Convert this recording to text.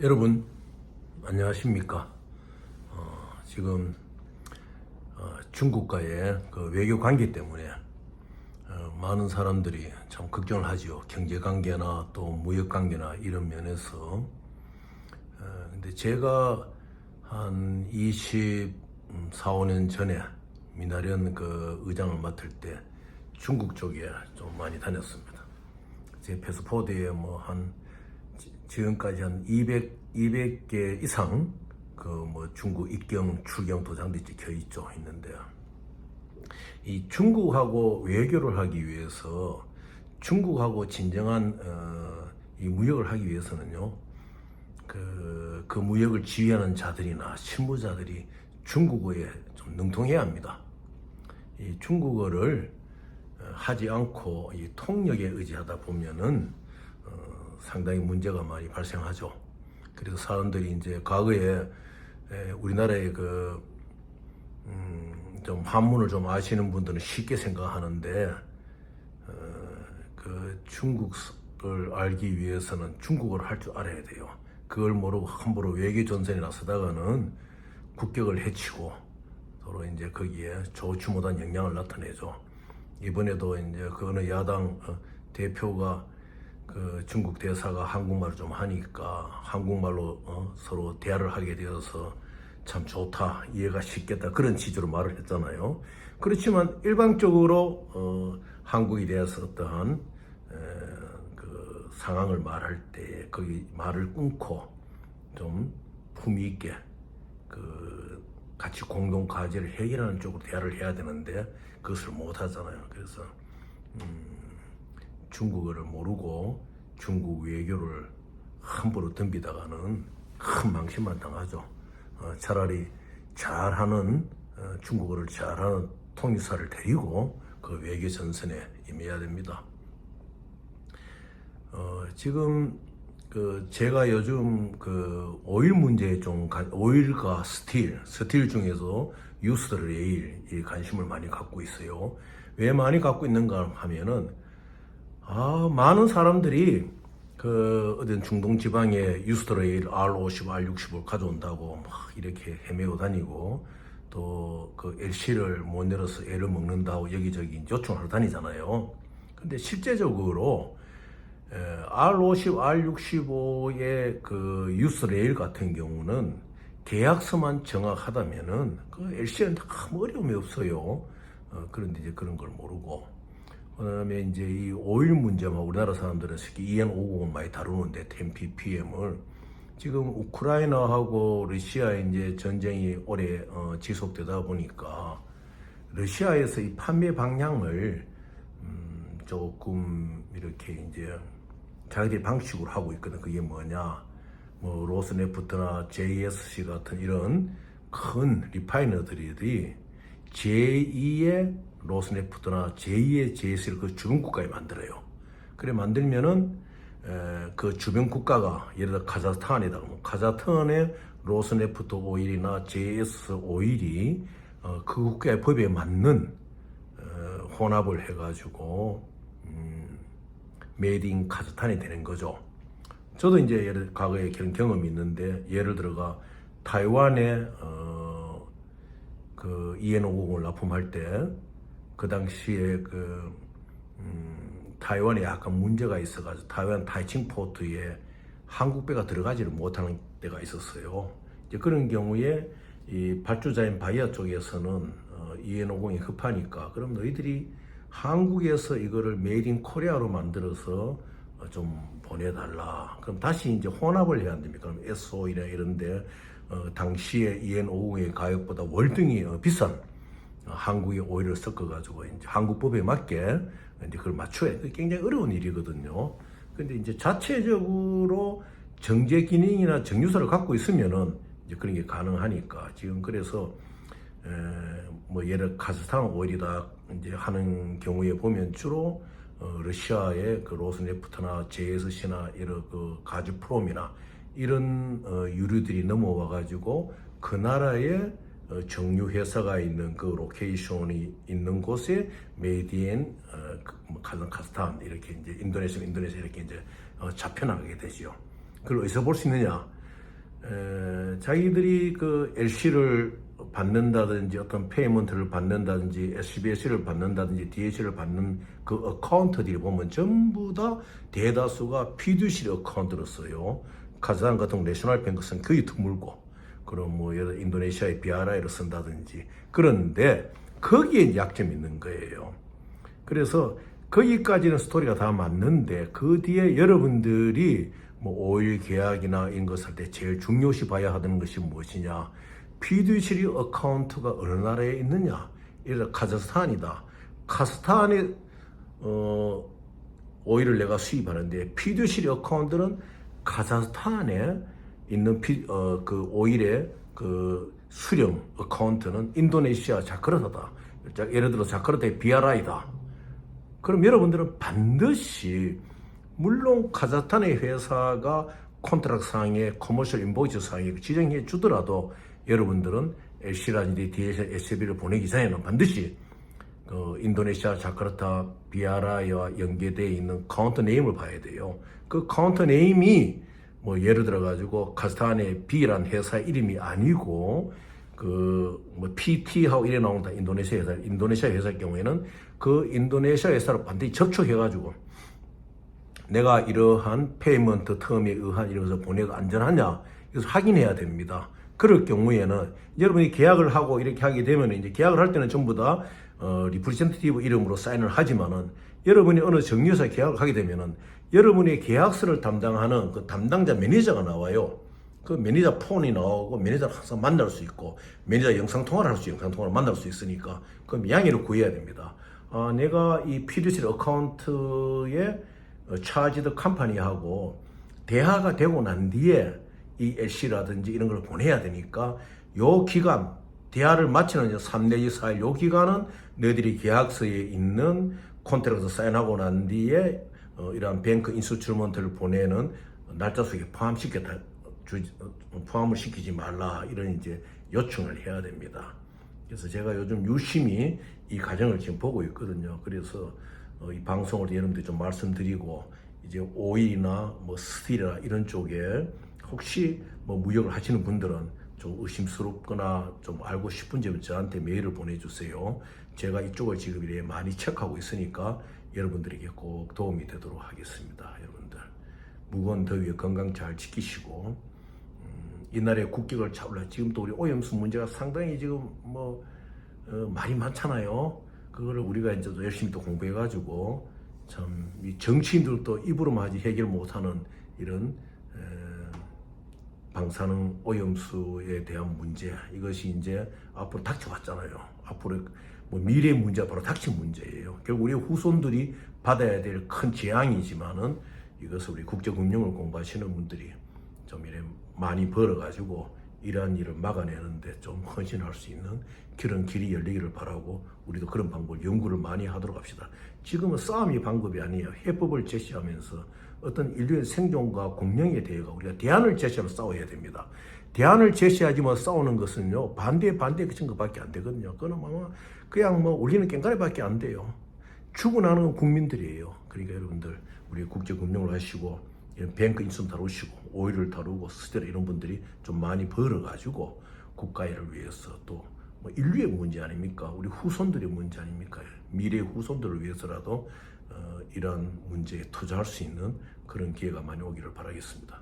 여러분 안녕하십니까? 어, 지금 어, 중국과의 그 외교 관계 때문에 어, 많은 사람들이 참 걱정을 하지요. 경제 관계나 또 무역 관계나 이런 면에서. 어, 근데 제가 한 24, 5년 전에 미나련 그 의장을 맡을 때 중국 쪽에 좀 많이 다녔습니다. 제 패스포드에 뭐한 지금까지 한 200, 200개 이상 그 뭐 중국 입경, 출경 도장들이 찍혀 있죠, 있는데요. 이 중국하고 외교를 하기 위해서 중국하고 진정한 어, 이 무역을 하기 위해서는요. 그, 그 무역을 지휘하는 자들이나 실무자들이 중국어에 좀 능통해야 합니다. 이 중국어를 어, 하지 않고 이 통역에 의지하다 보면은 어, 상당히 문제가 많이 발생하죠. 그래서 사람들이 이제 과거에 에, 우리나라의 그, 음, 좀 한문을 좀 아시는 분들은 쉽게 생각하는데, 어, 그 중국을 알기 위해서는 중국어를 할 줄 알아야 돼요. 그걸 모르고 함부로 외교 전선에 나서다가는 국격을 해치고 서로 이제 거기에 못한 영향을 나타내죠. 이번에도 이제 그 어느 야당 어, 대표가 그 중국 대사가 한국말을 좀 하니까 한국말로 어, 서로 대화를 하게 되어서 참 좋다 이해가 쉽겠다 그런 취지로 말을 했잖아요. 그렇지만 일방적으로 어, 한국에 대해서 어떠한 에, 그 상황을 말할 때 거기 말을 끊고 좀 품위 있게 그 같이 공동 과제를 해결하는 쪽으로 대화를 해야 되는데 그것을 못 하잖아요. 그래서 중국어를 모르고 중국 외교를 함부로 덤비다가는 큰 망신만 당하죠. 어, 차라리 잘하는 어, 중국어를 잘하는 통일사를 데리고 그 외교 전선에 임해야 됩니다. 어, 지금 그 제가 요즘 그 오일 문제에 좀 관- 오일과 스틸, 스틸 중에서 유스 레일 이 관심을 많이 갖고 있어요. 왜 많이 갖고 있는가 하면은 아, 많은 사람들이 그 어떤 중동 지방에 유스트레일 R50, R60을 가져온다고 막 이렇게 헤매고 다니고 또 그 LC를 못 내려서 애를 먹는다고 여기저기 요청하러 다니잖아요. 근데 실제적으로 에, R50, R65의 그 유스레일 같은 경우는 계약서만 정확하다면은 그 LC는 아무 어려움이 없어요. 어, 그런데 이제 그런 걸 모르고 그다음에 이제 이 오일 문제만 우리나라 사람들은 특히 EN550을 많이 다루는데 10ppm을 지금 우크라이나하고 러시아의 이제 전쟁이 오래 어, 지속되다 보니까 러시아에서 이 판매 방향을 음, 조금 이렇게 이제 자기들이 방식으로 하고 있거든. 그게 뭐냐? 뭐 로스네프트나 JSC 같은 이런 큰 리파이너들이 제2의 로스네프트나 제2의 JS를 그 주변 국가에 만들어요. 그래 만들면은 에, 그 주변 국가가 예를 들어 카자흐스탄이다 그러면 카자흐스탄의 로스네프트 오일이나 JS 오일이 어, 그 국가의 법에 맞는 어, 혼합을 해가지고 음, 메이드 인 카자흐스탄이 되는 거죠. 저도 이제 예를 과거에 그런 경험이 있는데 예를 들어가 타이완에 어, 그 EN550을 납품할 때 그 당시에 그 음, 타이완에 약간 문제가 있어가지고 타이완 타이칭 포트에 한국 배가 들어가지를 못하는 때가 있었어요. 이제 그런 경우에 이 발주자인 바이아 쪽에서는 어, EN50이 급하니까 그럼 너희들이 한국에서 이거를 메이드 인 코리아로 만들어서 어, 좀 보내달라. 그럼 다시 이제 혼합을 해야 됩니까? 그럼 SO이나 이런데 어, 당시에 EN50의 가격보다 월등히 어, 비싼 어, 한국의 오일을 섞어가지고 이제 한국 법에 맞게 이제 그걸 맞춰야 돼. 굉장히 어려운 일이거든요. 근데 이제 자체적으로 정제 기능이나 정유사를 갖고 있으면은 이제 그런 게 가능하니까 지금 그래서 에, 뭐 예를 카자흐스탄 오일이다 이제 하는 경우에 보면 주로 어, 러시아의 그 로스네프트나 JSC나 이런 그 가즈프롬이나 이런 어, 유류들이 넘어와 가지고 그 나라의 어, 정유 회사가 있는 그 로케이션이 있는 곳에 메이디엔 어, 그, 뭐 카자흐스탄 이렇게 이제 인도네시아 인도네시아 이렇게 이제 어, 잡혀 나가게 되죠. 그걸 어디서 볼 수 있느냐? 에, 자기들이 그 LC를 받는다든지 어떤 페이먼트를 받는다든지 SBS를 받는다든지 DH를 받는 그 어카운트들이 보면 전부 다 대다수가 피듀시리 어카운트를 써요. 카자흐스탄 같은 내셔널 뱅크는 거의 드물고 그럼 뭐 인도네시아의 BRI를 쓴다든지. 그런데 거기에 약점이 있는 거예요. 그래서 거기까지는 스토리가 다 맞는데 그 뒤에 여러분들이 뭐 오일 계약이나 이런 것을 할때 제일 중요시 봐야 하는 것이 무엇이냐? 피듀시리 어카운트가 어느 나라에 있느냐? 예를 카자흐스탄이다. 카스탄에 어 오일을 내가 수입하는데 피듀시리 어카운트는 카자흐스탄에 있는 피, 어, 그 오일의 그 수령 어카운트는 인도네시아 자카르타다. 자, 예를 들어 자카르타의 BRI다. 그럼 여러분들은 반드시 물론 카자흐스탄의 회사가 콘트랙트 상에 커머셜 인보이스 상에 지정해 주더라도 여러분들은 LC라든지 DHL, SB를 보내기 전에는 반드시 그 인도네시아 자카르타 BRI와 연계되어 있는 카운터 네임을 봐야 돼요. 그 카운터 네임이 뭐 예를 들어 가지고 카스탄의 B란 회사 이름이 아니고 그뭐 PT하고 이래 나온다 인도네시아 회사 인도네시아 회사의 경우에는 그 인도네시아 회사를 반드시 접촉해 가지고 내가 이러한 페이먼트 텀에 의한 이러면서 보내도 안전하냐 이것을 확인해야 됩니다. 그럴 경우에는 여러분이 계약을 하고 이렇게 하게 되면 이제 계약을 할 때는 전부 다 어, 리프레젠테티브 이름으로 사인을 하지만은 여러분이 어느 정유사 계약을 하게 되면은 여러분의 계약서를 담당하는 그 담당자 매니저가 나와요. 그 매니저 폰이 나오고 매니저를 항상 만날 수 있고 매니저 영상 통화를 할수 영상 통화를 만날 수 있으니까 그럼 양해를 구해야 됩니다. 아, 내가 이 피드실 어카운트에 어, 차지드 컴퍼니하고 대화가 되고 난 뒤에 이 LC라든지 이런 걸 보내야 되니까 요 기간 대화를 마치는 3 내지 4일 요 기간은 너희들이 계약서에 있는 콘트랙트 사인하고 난 뒤에 어, 이러한 뱅크 인스트루먼트를 보내는 날짜 속에 포함시켜 다 주, 어, 포함을 시키지 말라 이런 이제 요청을 해야 됩니다. 그래서 제가 요즘 유심히 이 과정을 지금 보고 있거든요. 그래서 어, 이 방송을 여러분들 좀 말씀드리고 이제 오일이나 뭐 스틸이나 이런 쪽에 혹시 뭐 무역을 하시는 분들은 좀 의심스럽거나 좀 알고 싶은 점은 저한테 메일을 보내주세요. 제가 이쪽을 지금 이래 많이 체크하고 있으니까 여러분들에게 꼭 도움이 되도록 하겠습니다. 여러분들 무거운 더위에 건강 잘 지키시고 음, 이날의 국격을 잡으려 지금 또 우리 오염수 문제가 상당히 지금 뭐 어, 말이 많잖아요. 그거를 우리가 이제 또 열심히 또 공부해가지고 참 이 정치인들도 입으로만 하지 해결 못하는 이런 에, 방사능 오염수에 대한 문제 이것이 이제 앞으로 닥쳐왔잖아요. 앞으로 뭐 미래 문제가 바로 닥친 문제예요. 결국 우리 후손들이 받아야 될 큰 재앙이지만은 이것을 우리 국제금융을 공부하시는 분들이 좀 이래 많이 벌어가지고 이러한 일을 막아내는데 좀 헌신할 수 있는 그런 길이 열리기를 바라고 우리도 그런 방법을 연구를 많이 하도록 합시다. 지금은 싸움이 방법이 아니에요. 해법을 제시하면서 어떤 인류의 생존과 공명에 대해서 우리가 대안을 제시하러 싸워야 됩니다. 대안을 제시하지만 싸우는 것은요 반대 반대 그친 것밖에 안 되거든요. 그거는 아마 그냥 뭐 울리는 깽가리밖에 안 돼요. 죽어나는 건 국민들이에요. 그러니까 여러분들 우리 국제 금융을 하시고 이런 뱅크 인수 다루시고 오일을 다루고 스테라 이런 분들이 좀 많이 벌어가지고 국가를 위해서 또 뭐 인류의 문제 아닙니까? 우리 후손들의 문제 아닙니까? 미래 후손들을 위해서라도 어, 이런 문제에 투자할 수 있는 그런 기회가 많이 오기를 바라겠습니다.